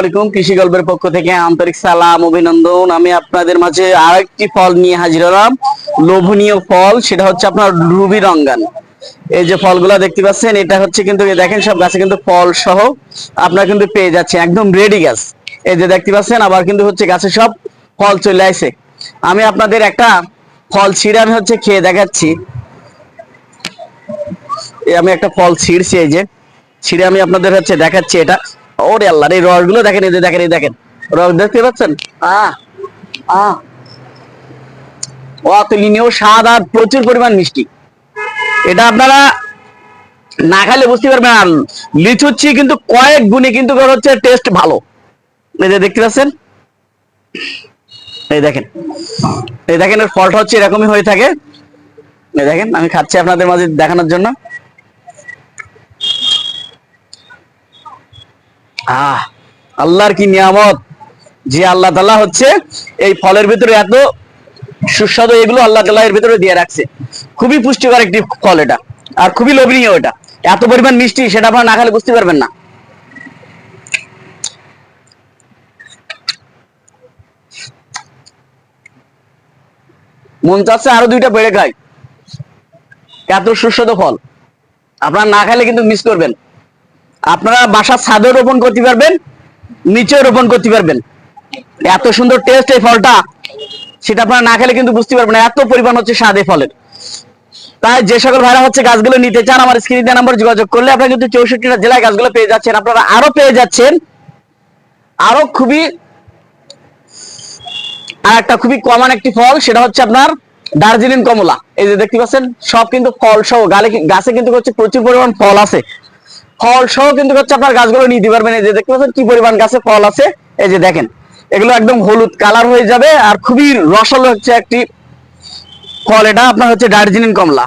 আলাইকুম কৃষি গল্পের পক্ষ থেকে আন্তরিক সালাম, অভিনন্দন। আমি আপনাদের মাঝে আরেকটি ফল নিয়ে হাজির হলাম। লোভনীয় ফল, সেটা হচ্ছে আপনার রুবি রঙ্গান। এই যে ফলগুলা দেখতে পাচ্ছেন, এটা হচ্ছে কিন্তু দেখেন সব গাছে কিন্তু ফল সহ আপনারা কিন্তু পেয়ে যাচ্ছেন, একদম রেডি গাছ। এই যে দেখতে পাচ্ছেন, আবার কিন্তু হচ্ছে গাছে সব ফল চলে আসে। আমি আপনাদের একটা ফল ছিঁড়ে আমি হচ্ছে খেয়ে দেখাচ্ছি। আমি একটা ফল ছিঁড়ছি, এই যে। ছিঁড়ে আমি আপনাদের হচ্ছে দেখাচ্ছি এটা। ওরে আল্লাহ এই রসগুলো দেখেন এই দেখেন এই দেখেন। দেখতে পাচ্ছেন? আহ আহ অতুলনীয় স্বাদ আর প্রচুর পরিমাণ মিষ্টি। এটা আপনারা না খাইলে বুঝতে পারবেন আর লিচুচ্ছি কিন্তু কয়েক গুণে কিন্তু হচ্ছে টেস্ট ভালো। এই যে দেখতে পাচ্ছেন? এই দেখেন। এই দেখেন এর ফলটা হচ্ছে এরকমই হয়ে থাকে। এই দেখেন আমি খাচ্ছি আপনাদের মাঝে দেখানোর জন্য। আহ, আল্লাহর কি নিয়ামত? যে আল্লাহ তাআলা হচ্ছে এই ফলের ভিতরে এত সুস্বাদু এগুলো আল্লাহ তাআলা এর ভিতরে দিয়ে রাখছে। খুবই পুষ্টিকর একটি ফল এটা, আর খুবই লোভনীয় এটা। এত পরিমাণ মিষ্টি সেটা আপনারা না খেলে বুঝতে পারবেন না। মন চাচ্ছে আরও দুইটা বেড়ে খাই। এত সুস্বাদু ফল। আপনারা না খেলে কিন্তু মিস করবেন। আপনারা বাসার ছাদেও রোপণ করতে পারবেন নিচেও রোপণ করতে পারবেন। এত সুন্দর টেস্ট এই ফলটা, সেটা আপনারা না খেলে কিন্তু বুঝতে পারবেন এত পরিমাণ হচ্ছে স্বাদ ফলের। তাই যে সকল ভাইরা হচ্ছে গাছগুলো নিতে চান, আমার স্ক্রিন নাম্বার যোগাযোগ করলে আপনারা কিন্তু চৌষট্টিটা জেলায় গাছগুলো পেয়ে যাচ্ছেন, আপনারা আরও পেয়ে যাচ্ছেন। আরও খুবই, আর একটা খুবই কমন একটি ফল, সেটা হচ্ছে আপনার দার্জিলিং কমলা। এই যে দেখতে পাচ্ছেন, সব কিন্তু ফল সহ, গালে গাছে কিন্তু হচ্ছে প্রচুর পরিমাণ ফল আছে। ফল সহ কিন্তু হচ্ছে আপনার গাছগুলো নিতে পারবেন। এই যে দেখতে পাচ্ছেন কি পরিমাণ গাছে ফল আছে। এই যে দেখেন, এগুলো একদম হলুদ কালার হয়ে যাবে আর খুবই রসালো হচ্ছে একটি ফল। এটা আপনার হচ্ছে দার্জিলিং কমলা।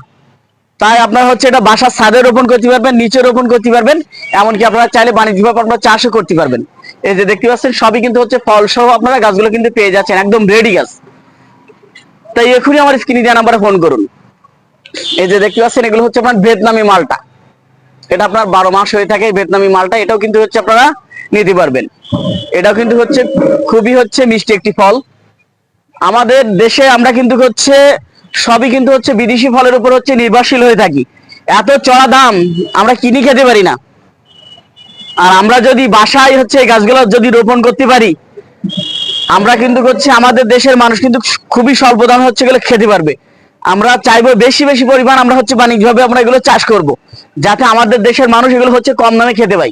তাই আপনার হচ্ছে এটা বাসার ছাদে রোপণ করতে পারবেন, নিচে রোপণ করতে পারবেন, এমনকি আপনারা চাইলে বাণিজ্যিকভাবে আপনারা চাষও করতে পারবেন। এই যে দেখতে পাচ্ছেন, সবই কিন্তু হচ্ছে ফল সহ আপনারা গাছগুলো কিন্তু পেয়ে যাচ্ছেন, একদম রেডি গাছ। তাই এখনই আমার স্ক্রিনে দেওয়া নাম্বারে ফোন করুন। এই যে দেখতে পাচ্ছেন, এগুলো হচ্ছে আপনার ভিয়েতনামি মালটা। এটা আপনার বারো মাস হয়ে থাকে ভিয়েতনামি মালটা, এটাও কিন্তু হচ্ছে আপনারা নিতে পারবেন। এটাও কিন্তু হচ্ছে, খুবই হচ্ছে মিষ্টি একটি ফল। আমাদের দেশে আমরা কিন্তু হচ্ছে, সবই কিন্তু হচ্ছে বিদেশি ফলের উপর হচ্ছে নির্ভরশীল হয়ে থাকি। এত চড়া দাম, আমরা কিনি খেতে পারি না। আর আমরা যদি বাসায় হচ্ছে এই গাছগুলো যদি রোপণ করতে পারি, আমরা কিন্তু হচ্ছে আমাদের দেশের মানুষ কিন্তু খুবই স্বল্প দামে হচ্ছে গেলে খেতে পারবে। আমরা চাইব বেশি বেশি পরিমাণ আমরা হচ্ছে বাণিজ্যিকভাবে আমরা এগুলো চাষ করব, যাতে আমাদের দেশের মানুষ এগুলো হচ্ছে কম দামে খেতে পাই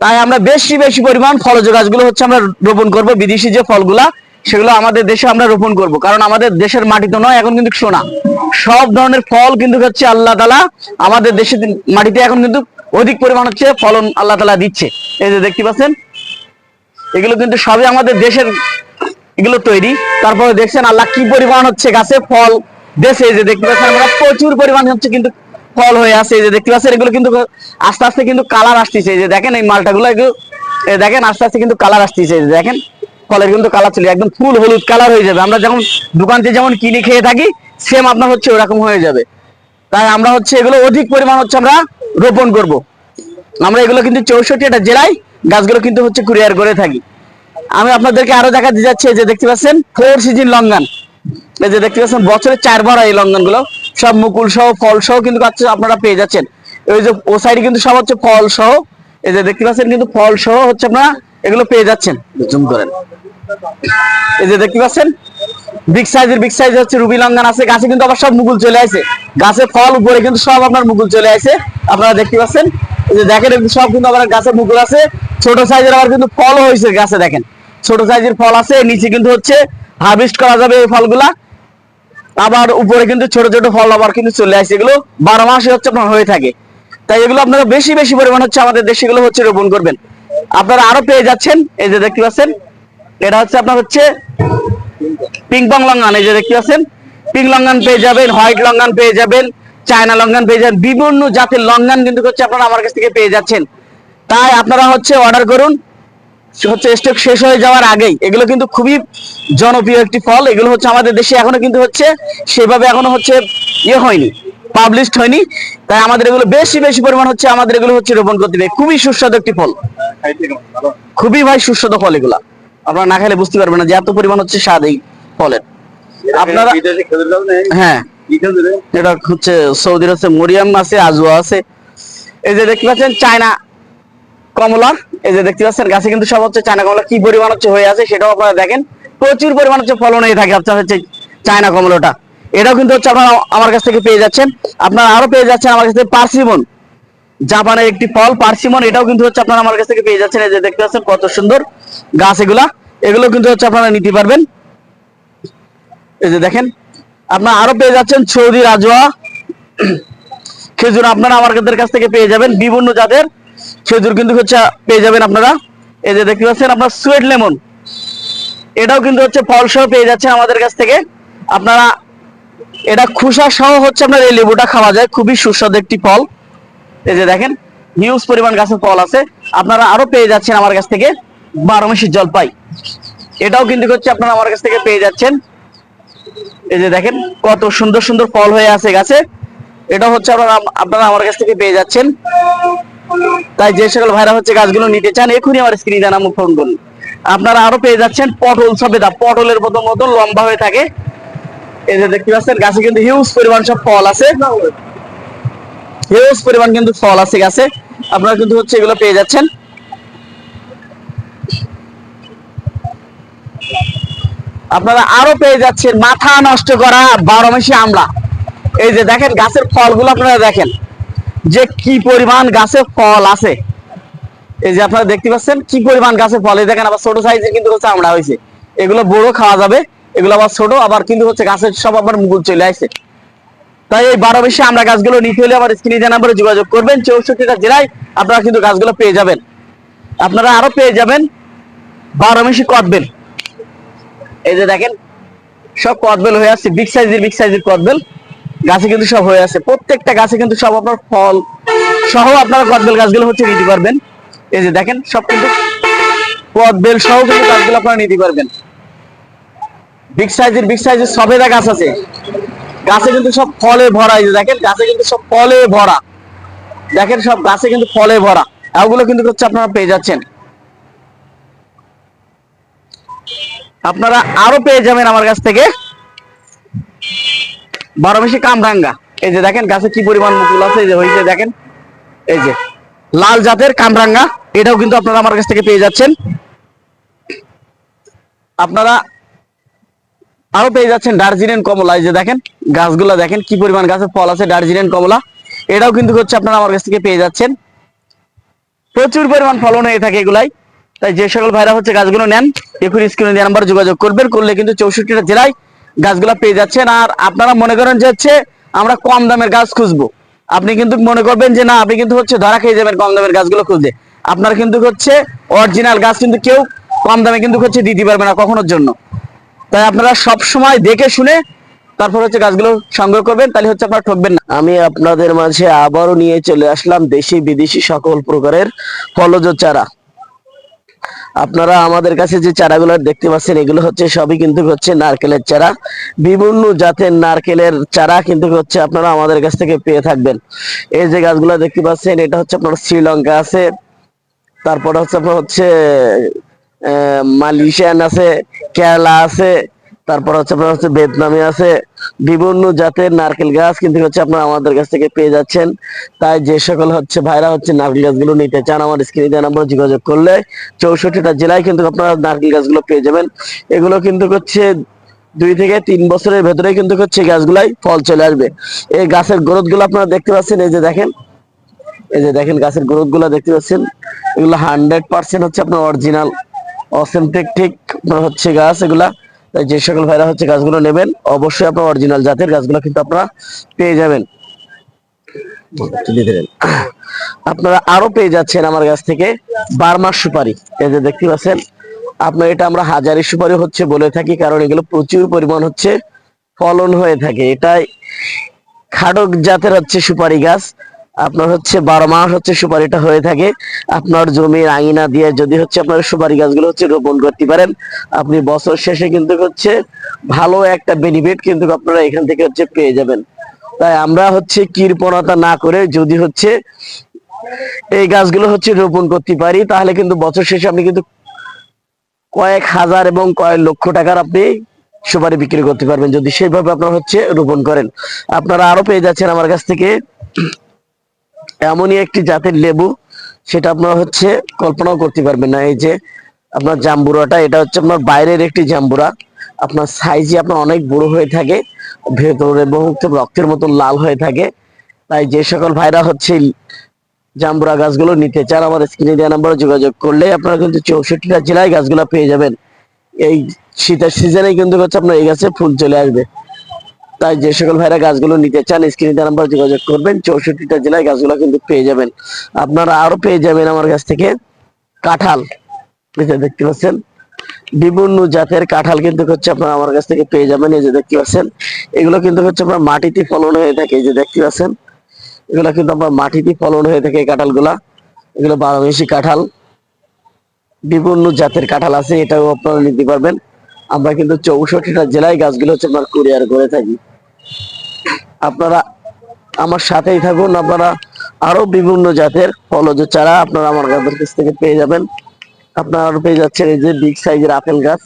তাই আমরা বেশি বেশি পরিমাণ ফলজ গাছগুলো হচ্ছে আমরা রোপণ করব, বিদেশি যে ফলগুলা, সেগুলো আমাদের দেশে আমরা রোপণ করব। কারণ আমাদের দেশের মাটি তো নয়, এখন কিন্তু সোনা। সব ধরনের ফল কিন্তু হচ্ছে আল্লাহ তালা আমাদের দেশের মাটিতে এখন কিন্তু অধিক পরিমাণ হচ্ছে ফলন আল্লাহ তালা দিচ্ছে। এই যে দেখতে পাচ্ছেন, এগুলো কিন্তু সবই আমাদের দেশের এগুলো তৈরি। তারপরে দেখছেন আল্লাহ কি পরিমাণ হচ্ছে গাছে ফল দেশে যে দেখতে পাচ্ছেন আমরা প্রচুর পরিমাণ হচ্ছে কিন্তু ফল হয়ে আছে, এই যে দেখতে পাচ্ছেন, এগুলো কিন্তু আস্তে আস্তে কিন্তু কালার আসতেছে, এই যে দেখেন এই মালটাগুলো এগুলো দেখেন আস্তে আস্তে কিন্তু কালার আসতেছে, এই যে দেখেন, ফলের কিন্তু কালার চলে, একদম ফুল হলুদ কালার হয়ে যাবে। আমরা যখন দোকান থেকে যেমন কিনে খেয়ে থাকি সেম আপনার হচ্ছে ওরকম হয়ে যাবে। তাই আমরা হচ্ছে এগুলো অধিক পরিমাণ হচ্ছে আমরা রোপণ করব। আমরা এগুলো কিন্তু চৌষট্টিটা জেলায় গাছগুলো কিন্তু হচ্ছে কুরিয়ার করে থাকি। আমি আপনাদেরকে আরও দেখাতে যাচ্ছি, এই যে দেখতে পাচ্ছেন ফোর সিজন লঙ্গান। এই যে দেখতে পাচ্ছেন বছরে চারবার হয় এই লঙ্ঘনগুলো সব মুকুল সহ ফল সহ কিন্তু আপনারা পেয়ে যাচ্ছেন। ওই যে ও সাইডে কিন্তু সব হচ্ছে ফল সহ। এই যে দেখতে পাচ্ছেন কিন্তু ফল সহ হচ্ছে আপনারা এগুলো পেয়ে যাচ্ছেন। জুম করেন। এই যে দেখতে পাচ্ছেন বিগ সাইজের বিগ সাইজ হচ্ছে রুবি লঙ্ঘন আছে। গাছে কিন্তু আবার সব মুকুল চলে আসে। গাছে ফল উপরে কিন্তু সব আপনার মুকুল চলে আসে। আপনারা দেখতে পাচ্ছেন এই যে দেখেন সব কিন্তু আবার গাছে মুকুল আছে। ছোট সাইজের আবার কিন্তু ফলও হয়েছে গাছে দেখেন। ছোট সাইজের ফল আছে নিচে কিন্তু হচ্ছে হারভেস্ট করা যাবে এই ফলগুলা। আবার উপরে কিন্তু ছোট ছোট ফল আবার কিন্তু চলে আসে। এগুলো বারো মাসে হচ্ছে আপনার হয়ে থাকে। তাই এগুলো আপনারা বেশি বেশি পরিমাণ হচ্ছে আমাদের দেশে এগুলো হচ্ছে রোপণ করবেন। আপনারা আরও পেয়ে যাচ্ছেন, এই যে দেখতে পাচ্ছেন, এটা হচ্ছে আপনার হচ্ছে পিংপং লঙ্গান, এই যে দেখতে পাচ্ছেন, পিং লঙ্গান পেয়ে যাবেন, হোয়াইট লঙ্গান পেয়ে যাবেন, চায়না লঙ্গান পেয়ে যাবেন, বিভিন্ন জাতের লঙ্গান কিন্তু হচ্ছে আপনারা আমার কাছ থেকে পেয়ে যাচ্ছেন। তাই আপনারা হচ্ছে অর্ডার করুন হচ্ছে স্টক শেষ হয়ে যাওয়ার আগেই। এগুলো কিন্তু খুবই জনপ্রিয় একটি ফল। এগুলো হচ্ছে আমাদের দেশে এখনও কিন্তু হচ্ছে সেভাবে এখনও হচ্ছে ইয়ে হয়নি পাবলিশড হয়নি। তাই আমাদের এগুলো বেশি বেশি পরিমাণ হচ্ছে আমাদের এগুলো হচ্ছে রোপণ করতে হবে। খুবই সুস্বাদু একটি ফল। খুবই ভাই সুস্বাদু ফল এগুলা। আপনারা না খেলে বুঝতে পারবেন না যে এত পরিমাণ হচ্ছে স্বাদ এই ফলের। আপনারা হ্যাঁ? এটা হচ্ছে সৌদির হচ্ছে মরিয়াম আছে আজুয়া আছে। এই যে দেখতে পাচ্ছেন, চায়না কমলা। এই যে দেখতে পাচ্ছেন, গাছে কিন্তু সব হচ্ছে চায়না কমলা কি পরিমাণ হচ্ছে হয়ে আছে সেটাও আপনারা দেখেন। প্রচুর পরিমাণ হচ্ছে ফলন হয়ে থাকে, আপনার হচ্ছে চায়না কমলাটা। এটাও কিন্তু হচ্ছে আপনারা আমার কাছ থেকে পেয়ে যাচ্ছেন। আপনারা আরও পেয়ে যাচ্ছেন আমার কাছ পার্সিমন। জাপানের একটি ফল, পার্সিমন, এটাও কিন্তু হচ্ছে আপনারা আমার কাছ থেকে পেয়ে যাচ্ছেন। এই যে দেখতে পাচ্ছেন, কত সুন্দর গাছ এগুলা। এগুলো কিন্তু হচ্ছে আপনারা নিতে পারবেন। এই যে দেখেন, আপনারা আরও পেয়ে যাচ্ছেন সৌদি রাজোয়া খেজুর আপনারা আমাদের কাছ থেকে পেয়ে যাবেন। বিভিন্ন জাতের খেজুর কিন্তু হচ্ছে পেয়ে যাবেন আপনারা। এই যে দেখতে পাচ্ছেন আপনার সুয়েট লেমন এটাও কিন্তু হচ্ছে ফল সহ পেয়ে যাচ্ছে আমাদের কাছ থেকে। আপনারা এটা খুসা সহ হচ্ছে আপনার এই লেবুটা খাওয়া যায়। খুবই সুস্বাদু একটি ফল। এই যে দেখেন হিউজ পরিমাণ গাছের ফল আছে। আপনারা আরও পেয়ে যাচ্ছেন আমার কাছ থেকে বারো মাসি জলপাই। এটাও কিন্তু হচ্ছে আপনারা আমার কাছ থেকে পেয়ে যাচ্ছেন। এই যে দেখেন, কত সুন্দর সুন্দর ফল হয়ে আছে গাছে। এটা হচ্ছে আপনারা আপনারা আমার কাছ থেকে পেয়ে যাচ্ছেন। তাই যে সকল ভাইরা হচ্ছে গাছগুলো নিতে চান, এখনই আমার স্ক্রিনে জানা ফোন করুন। আপনারা আরও পেয়ে যাচ্ছেন পটল সবেদা। পটলের মতো মতো লম্বা হয়ে থাকে। এই যে দেখতে পাচ্ছেন, গাছে কিন্তু হিউজ পরিমাণ সব ফল আছে। হিউজ পরিমাণ কিন্তু ফল আছে গাছে। আপনারা কিন্তু হচ্ছে এগুলো পেয়ে যাচ্ছেন। আপনারা আরও পেয়ে যাচ্ছেন। মাথা নষ্ট করা বারো মাসি আমলা। এই যে দেখেন, গাছের ফলগুলো আপনারা দেখেন। যে কি পরিমাণ গাছে ফল আছে। এই যে আপনারা দেখতে পাচ্ছেন, কি পরিমাণ গাছে ফল। দেখেন আবার ছোট সাইজের কিন্তু হচ্ছে আমড়া হয়েছে। এগুলো বড় খাওয়া যাবে, এগুলো আবার ছোট, আবার কিন্তু হচ্ছে গাছের সব আবার মুকুল চলে আসছে তাই এই বারো বেশি আমরা গাছগুলো নিতে হলে আমার স্ক্রিনে দেওয়া নাম্বারে যোগাযোগ করবেন, চৌষট্টিটা জেলায় আপনারা কিন্তু গাছগুলো পেয়ে যাবেন। আপনারা আরও পেয়ে যাবেন, বারো মেশি কটবেল এই যে দেখেন, সব কদবেল হয়ে আছে বিগ সাইজের বিগ সাইজের কদবেল। গাছে কিন্তু সব হয়ে আছে। প্রত্যেকটা গাছে কিন্তু সব আপনার ফল সহ আপনারা কদবেল গাছগুলো হচ্ছে নিতে পারবেন। এই যে দেখেন, সব কিন্তু কদবেল সহ কিন্তু গাছগুলো আপনারা নিতে পারবেন। বিগ সাইজের বিগ সাইজের সবেদা গাছ আছে। গাছে কিন্তু সব ফলে ভরা, এই যে দেখেন, গাছে কিন্তু সব ফলে ভরা। দেখেন, সব গাছে কিন্তু ফলে ভরা। এগুলো কিন্তু হচ্ছে আপনারা পেয়ে যাচ্ছেন। আপনারা আরও পেয়ে যাবেন আমার কাছ থেকে। বারো মাসি কামরাঙ্গা এই যে দেখেন, গাছে কি পরিমাণ মুকুল আছে, এই যে হয়েছে, দেখেন। এই যে, লাল জাতের কামরাঙ্গা এটাও কিন্তু আপনারা আমার কাছ থেকে পেয়ে যাচ্ছেন। আপনারা আরও পেয়ে যাচ্ছেন দার্জিলিং কমলা। এই যে দেখেন, গাছগুলো দেখেন, কি পরিমাণ গাছের ফল আছে, দার্জিলিং কমলা। এটাও কিন্তু হচ্ছে আপনারা আমার কাছ থেকে পেয়ে যাচ্ছেন। প্রচুর পরিমাণ ফলন হয়ে থাকে এগুলাই। তাই যে সকল ভাইরা হচ্ছে গাছগুলো নেন এখন স্ক্রিনে দেওয়া নাম্বার যোগাযোগ করবেন। করলে কিন্তু চৌষট্টিটা জেলায় গাছগুলো পেয়ে যাচ্ছেন। আর আপনারা মনে করেন যে হচ্ছে আমরা কম দামের গাছ খুঁজবো। আপনি কিন্তু মনে করবেন যে না, আপনি কিন্তু হচ্ছে ধরা খেয়ে যাবেন কম দামের গাছগুলো খুঁজে আপনার কিন্তু হচ্ছে অরিজিনাল গাছ কিন্তু কেউ কম দামে কিন্তু হচ্ছে দিতে পারবে না কখনোর জন্য। তাই আপনারা সব সময় দেখে শুনে তারপর হচ্ছে গাছগুলো সংগ্রহ করবেন, তাহলে হচ্ছে আপনারা ঠকবেন না। আমি আপনাদের মাঝে আবারও নিয়ে চলে আসলাম দেশি বিদেশি সকল প্রকারের ফলজ চারা। আপনারা আমাদের কাছে যে চারাগুলো দেখতে পাচ্ছেন, এগুলো হচ্ছে সবই কিন্তু হচ্ছে নারকেলের চারা। বিভিন্ন জাতের নারকেলের চারা কিন্তু হচ্ছে আপনারা আমাদের কাছ থেকে পেয়ে থাকবেন। এই যে গাছগুলো দেখতে পাচ্ছেন, এটা হচ্ছে আপনার শ্রীলঙ্কা আছে, তারপরে হচ্ছে আপনার হচ্ছে মালয়েশিয়ান আছে, কেরালা আছে তারপর হচ্ছে আপনার হচ্ছে ভিয়েতনামে আছে বিভিন্ন জাতের নারকেল গাছ, কিন্তু হচ্ছে আপনারা আমাদের কাছ থেকে পেয়ে যাচ্ছেন। তাই যে সকল হচ্ছে ভাইরা হচ্ছে নারকেল গাছগুলো নিতে চান, আমার স্ক্রিনে দেওয়া নাম্বার যোগাযোগ করলে চৌষট্টিটা জেলায় কিন্তু আপনারা নারকেল গাছগুলো পেয়ে যাবেন। এগুলো কিন্তু হচ্ছে দুই থেকে তিন বছরের ভেতরে কিন্তু হচ্ছে গাছগুলাই ফল চলে আসবে। এই গাছের গ্রোথগুলো আপনারা দেখতে পাচ্ছেন, এই যে দেখেন। এই যে দেখেন গাছের গ্রোথগুলো দেখতে পাচ্ছেন। এগুলো হান্ড্রেড পার্সেন্ট হচ্ছে আপনার অরিজিনাল অথেন্টিক ঠিক হচ্ছে গাছ এগুলা। তাই যে সকল ভাইরা হচ্ছে গাছগুলো নেবেন, অবশ্যই আপনার অরিজিনাল জাতের গাছগুলো কিন্তু আপনারা পেয়ে যাবেন। আপনারা আরও পেয়ে যাচ্ছেন আমার কাছ থেকে বারমাস সুপারি। এই যে দেখতে পাচ্ছেন, আপনার এটা আমরা হাজারি সুপারি হচ্ছে বলে থাকি, কারণ এগুলো প্রচুর পরিমাণ হচ্ছে ফলন হয়ে থাকে। এটাই খাডক জাতের হচ্ছে সুপারি গাছ। আপনার হচ্ছে বারো মাস হচ্ছে সুপারিটা হয়ে থাকে। আপনার জমির আঙিনা দিয়ে যদি হচ্ছে আপনার সুপারি গাছগুলো হচ্ছে রোপণ করতে পারেন, আপনি বছর শেষে কিন্তু হচ্ছে ভালো একটা বেনিফিট কিন্তু আপনারা এখান থেকে হচ্ছে পেয়ে যাবেন। তাই আমরা হচ্ছে কৃপণতা না করে যদি হচ্ছে এই গাছগুলো হচ্ছে রোপণ করতে পারি, তাহলে কিন্তু বছর শেষে আপনি কিন্তু কয়েক হাজার এবং কয়েক লক্ষ টাকার আপনি সুপারি বিক্রি করতে পারবেন যদি সেইভাবে আপনার হচ্ছে রোপণ করেন। আপনারা আরও পেয়ে যাচ্ছেন আমার কাছ থেকে এমনই একটি জাতের লেবু, সেটা আপনার হচ্ছে কল্পনাও করতে পারবেন না। এই যে আপনার জাম্বুরাটা, এটা হচ্ছে আপনার বাইরের একটি জাম্বুরা। আপনার সাইজে আপনার অনেক বড় হয়ে থাকে ভেতরে হচ্ছে রক্তের মতন লাল হয়ে থাকে। তাই যে সকল ভাইরা হচ্ছে জাম্বুরা গাছগুলো নিতে চান, আমার স্ক্রিনে দেওয়া নাম্বারে যোগাযোগ করলে আপনারা কিন্তু চৌষট্টিটা জেলায় গাছগুলো পেয়ে যাবেন। এই শীতের সিজনে কিন্তু হচ্ছে আপনার এই গাছে ফুল চলে আসবে। তাই যে সকল ভাইরা গাছগুলো নিতে চান, স্ক্রিনে দেওয়া নাম্বার যোগাযোগ করবেন। চৌষট্টিটা জেলায় গাছগুলো কিন্তু পেয়ে যাবেন। আপনারা আরও পেয়ে যাবেন আমার কাছ থেকে কাঁঠাল। দেখতে পাচ্ছেন, বিভিন্ন জাতের কাঁঠাল কিন্তু হচ্ছে আপনারা আমার কাছ থেকে পেয়ে যাবেন। এই যে দেখতে পাচ্ছেন, এগুলো কিন্তু হচ্ছে আপনার মাটিতে ফলন হয়ে থাকে। এই যে দেখতে পাচ্ছেন, এগুলো কিন্তু আপনার মাটিতে ফলন হয়ে থাকে এই কাঁঠালগুলা। এগুলো বারো মাসি কাঁঠাল। বিভিন্ন জাতের কাঁঠাল আছে, এটাও আপনারা নিতে পারবেন। আমরা কিন্তু চৌষট্টিটা জেলায় গাছগুলো হচ্ছে আপনার কুরিয়ার করে থাকি। আপনারা আমার সাথেই থাকুন, আপনারা আরও বিভিন্ন জাতের ফলজ চারা আপনারা আমার গাছের কাছ থেকে পেয়ে যাবেন। আপনারা আরও পেয়ে যাচ্ছেন এই যে বিগ সাইজের আপেল গাছ।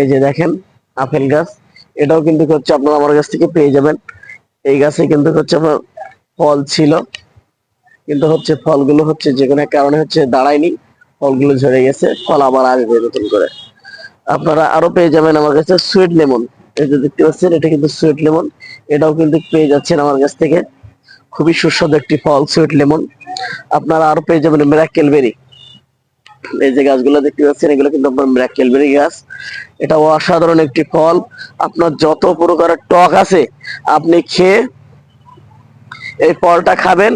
এই যে দেখেন, আপেল গাছ। এটাও কিন্তু হচ্ছে আপনারা আমার কাছ থেকে পেয়ে যাবেন। এই গাছে কিন্তু হচ্ছে আপনার ফল ছিল। কিন্তু হচ্ছে ফলগুলো হচ্ছে যে কোনো কারণে হচ্ছে দাঁড়ায়নি। ফলগুলো ঝরে গেছে, ফল আবার আসবে নতুন করে। আপনারা আরও পেয়ে যাবেন আমার কাছে সুইট লেমন যে দেখতে পাচ্ছেন, এটা কিন্তু সুইট লেমন এটাও কিন্তু পেয়ে যাচ্ছেন আমার কাছ থেকে। খুবই সুস্বাদু একটি ফল সুইট লেমন আপনারা আরও পেয়ে যাবেন মেরাক্কেল বেরি এই যে গাছগুলো দেখতে পাচ্ছেন, এগুলো কিন্তু আপনার বেরি গাছ। এটা অসাধারণ একটি ফল। আপনার যত প্রকারের টক আছে, আপনি খেয়ে এই ফলটা খাবেন।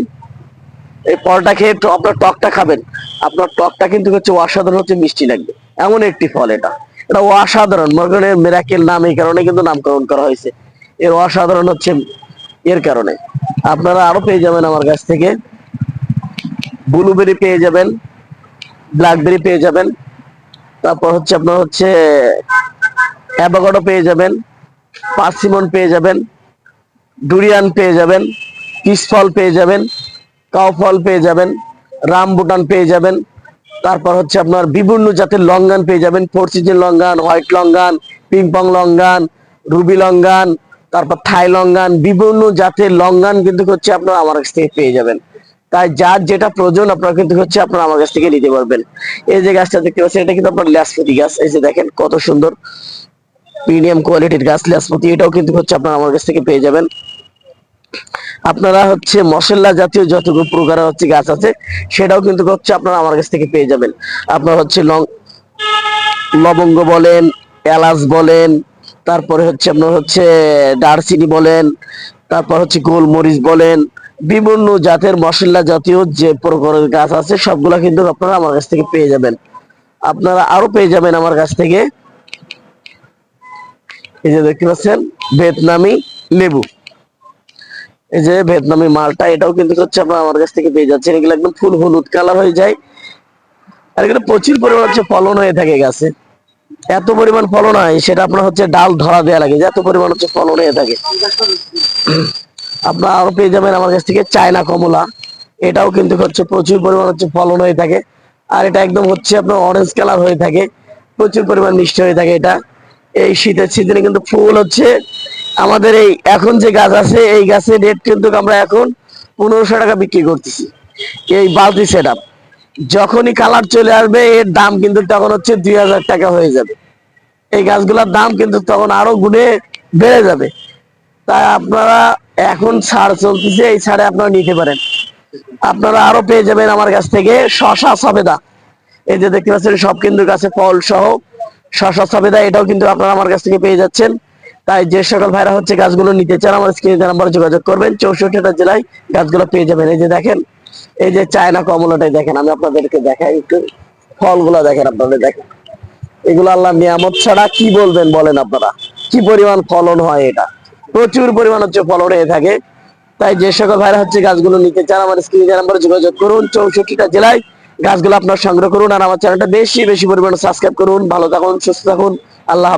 এই ফলটা খেয়ে আপনার টকটা খাবেন। আপনার টকটা কিন্তু হচ্ছে অসাধারণ হচ্ছে মিষ্টি লাগবে। এমন একটি ফল এটা। এটা অসাধারণ। করেন মেরাকেল নাম এই কারণে কিন্তু নামকরণ করা হয়েছে। এর অসাধারণ হচ্ছে এর কারণে। আপনারা আরও পেয়ে যাবেন আমার কাছ থেকে। ব্লুবেরি পেয়ে যাবেন ব্ল্যাকবেরি পেয়ে যাবেন। তারপর হচ্ছে আপনার হচ্ছে অ্যাভোকাডো পেয়ে যাবেন পার্সিমন পেয়ে যাবেন ডুরিয়ান পেয়ে যাবেন কিস ফল পেয়ে যাবেন কাউ ফল পেয়ে যাবেন রামবুটান পেয়ে যাবেন তারপর হচ্ছে আপনার বিভিন্ন জাতের লঙ্গান পেয়ে যাবেন। Four season longan white longan ping pong longan ruby longan, তারপর থাই লঙ্গান, বিভিন্ন জাতের লঙ্গান কিন্তু হচ্ছে আপনারা আমার কাছ থেকে পেয়ে যাবেন। তাই যার যেটা প্রয়োজন আপনারা কিন্তু হচ্ছে আপনারা আমার কাছ থেকে নিতে পারবেন। এই যে গাছটা দেখতে পাচ্ছেন, এটা কিন্তু আপনার ল্যাসপতি গাছ। এই যে দেখেন কত সুন্দর প্রিমিয়াম কোয়ালিটির গাছ ল্যাসপতি, এটাও কিন্তু হচ্ছে আপনারা আমার কাছ থেকে পেয়ে যাবেন। আপনারা হচ্ছে মশলা জাতীয় যতগুলো প্রকার হচ্ছে গাছ আছে, সেটাও কিন্তু হচ্ছে আপনারা আমার কাছ থেকে পেয়ে যাবেন। আপনার হচ্ছে লং, লবঙ্গ বলেন, এলাচ বলেন, তারপরে হচ্ছে আপনার হচ্ছে দারচিনি বলেন, তারপর হচ্ছে গোলমরিচ বলেন, বিভিন্ন জাতের মশলা জাতীয় যে প্রকারের গাছ আছে, সবগুলা কিন্তু আপনারা আমার কাছ থেকে পেয়ে যাবেন। আপনারা আরও পেয়ে যাবেন আমার কাছ থেকে। এই যে দেখতে পাচ্ছেন ভিয়েতনামি লেবু। এই যে ভিয়েতনামি মালটা, এটাও কিন্তু হচ্ছে আপনার আমার কাছ থেকে পেয়ে যাচ্ছেন এগুলো একদম ফুল হলুদ কালার হয়ে যায়। আর প্রচুর পরিমাণ হচ্ছে ফলন হয়ে থাকে গাছে। এত পরিমাণ ফলন হয়, সেটা আপনার হচ্ছে ডাল ধরা দেওয়া লাগে। এত পরিমাণ হচ্ছে ফলন হয়ে থাকে। আপনার আরও পেয়ে যাবেন আমার কাছ থেকে চায়না কমলা। এটাও কিন্তু হচ্ছে প্রচুর পরিমাণ হচ্ছে ফলন হয়ে থাকে। আর এটা একদম হচ্ছে আপনার অরেঞ্জ কালার হয়ে থাকে। প্রচুর পরিমাণ মিষ্টি হয়ে থাকে এটা। এই শীতের সিজনে কিন্তু ফুল হচ্ছে আমাদের এই এখন যে গাছ আছে, এই গাছের রেট কিন্তু আমরা এখন পনেরোশো টাকা বিক্রি করতেছি। এই বালতি সেট যখনই কালার চলে আসবে, এর দাম কিন্তু তখন হচ্ছে দুই হাজার টাকা হয়ে যাবে। এই গাছগুলোর দাম কিন্তু তখন আরও গুণে বেড়ে যাবে। তাই আপনারা এখন ছাড় চলতেছে, এই ছাড়ে আপনারা নিতে পারেন। আপনারা আরও পেয়ে যাবেন আমার কাছ থেকে শশা সবেদা। এই যে দেখতে পাচ্ছেন, সব কিন্তু গাছে ফল সহ শশা সবেদা, এটাও কিন্তু আপনারা আমার কাছ থেকে পেয়ে যাচ্ছেন। তাই যে সকল ভাইরা হচ্ছে গাছগুলো নিতে চান আমার স্ক্রিনে নাম্বার যোগাযোগ করবেন। চৌষট্টিটা জেলায় গাছগুলো পেয়ে যাবেন। এই যে দেখেন, এই যে চায়না কমলাটাই দেখেন, আমি আপনাদেরকে দেখাই একটু। ফলগুলো দেখেন আপনাদের, দেখেন। এগুলো আল্লাহ নিয়ামত ছাড়া কি বলবেন বলেন আপনারা? কি পরিমাণ ফলন হয় এটা? প্রচুর পরিমাণ হচ্ছে ফলন হয়ে থাকে। তাই যে সকল ভাইরা হচ্ছে গাছগুলো নিতে চান আমার স্ক্রিনে নাম্বারে যোগাযোগ করুন। চৌষট্টিটা জেলায় গাছগুলো আপনার সংগ্রহ করুন। আর আমার চ্যানেলটা বেশি বেশি পরিমাণে সাবস্ক্রাইব করুন। ভালো থাকুন, সুস্থ থাকুন। আল্লাহ।